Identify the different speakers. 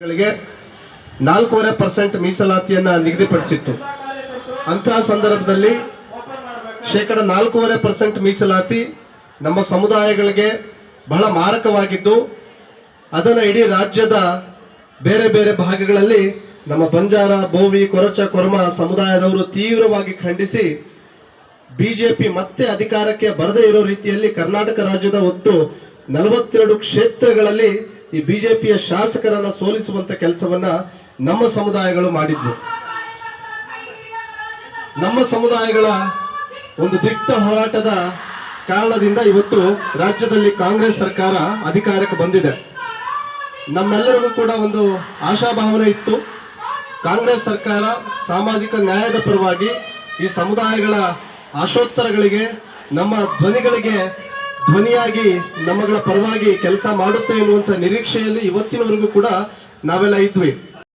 Speaker 1: ಗಳಿಗೆ ನಾಲ್ಕೂವರೆ ಪರ್ಸೆಂಟ್ ಮೀಸಲಾತಿಯನ್ನ ನಿಗದಿಪಡಿಸಿತ್ತು. ಅಂತಹ ಸಂದರ್ಭದಲ್ಲಿ ಶೇಕಡ ನಾಲ್ಕೂವರೆ ಪರ್ಸೆಂಟ್ ಮೀಸಲಾತಿ ನಮ್ಮ ಸಮುದಾಯಗಳಿಗೆ ಬಹಳ ಮಾರಕವಾಗಿದ್ದು, ಅದನ್ನು ಇಡೀ ರಾಜ್ಯದ ಬೇರೆ ಬೇರೆ ಭಾಗಗಳಲ್ಲಿ ನಮ್ಮ ಬಂಜಾರ, ಬೋವಿ, ಕೊರಚ, ಕೊರ್ಮ ಸಮುದಾಯದವರು ತೀವ್ರವಾಗಿ ಖಂಡಿಸಿ ಬಿಜೆಪಿ ಮತ್ತೆ ಅಧಿಕಾರಕ್ಕೆ ಬರದೇ ಇರೋ ರೀತಿಯಲ್ಲಿ ಕರ್ನಾಟಕ ರಾಜ್ಯದ ಒಟ್ಟು ನಲವತ್ತೆರಡು ಕ್ಷೇತ್ರಗಳಲ್ಲಿ ಈ ಬಿಜೆಪಿಯ ಶಾಸಕರನ್ನ ಸೋಲಿಸುವಂತ ಕೆಲಸವನ್ನ ನಮ್ಮ ಸಮುದಾಯಗಳು ಮಾಡಿದ್ವು. ನಮ್ಮ ಸಮುದಾಯಗಳ ಒಂದು ದಿಟ್ಟ ಹೋರಾಟದ ಕಾರಣದಿಂದ ಇವತ್ತು ರಾಜ್ಯದಲ್ಲಿ ಕಾಂಗ್ರೆಸ್ ಸರ್ಕಾರ ಅಧಿಕಾರಕ್ಕೆ ಬಂದಿದೆ. ನಮ್ಮೆಲ್ಲರಿಗೂ ಕೂಡ ಒಂದು ಆಶಾಭಾವನೆ ಇತ್ತು. ಕಾಂಗ್ರೆಸ್ ಸರ್ಕಾರ ಸಾಮಾಜಿಕ ನ್ಯಾಯದ ಪರವಾಗಿ ಈ ಸಮುದಾಯಗಳ ಆಶೋತ್ತರಗಳಿಗೆ, ನಮ್ಮ ಧ್ವನಿಗಳಿಗೆ ಧ್ವನಿಯಾಗಿ ನಮ್ಮಗಳ ಪರವಾಗಿ ಕೆಲಸ ಮಾಡುತ್ತೆ ಎನ್ನುವಂತ ನಿರೀಕ್ಷೆಯಲ್ಲಿ ಇವತ್ತಿನವರೆಗೂ ಕೂಡ ನಾವೆಲ್ಲ ಇದ್ವಿ.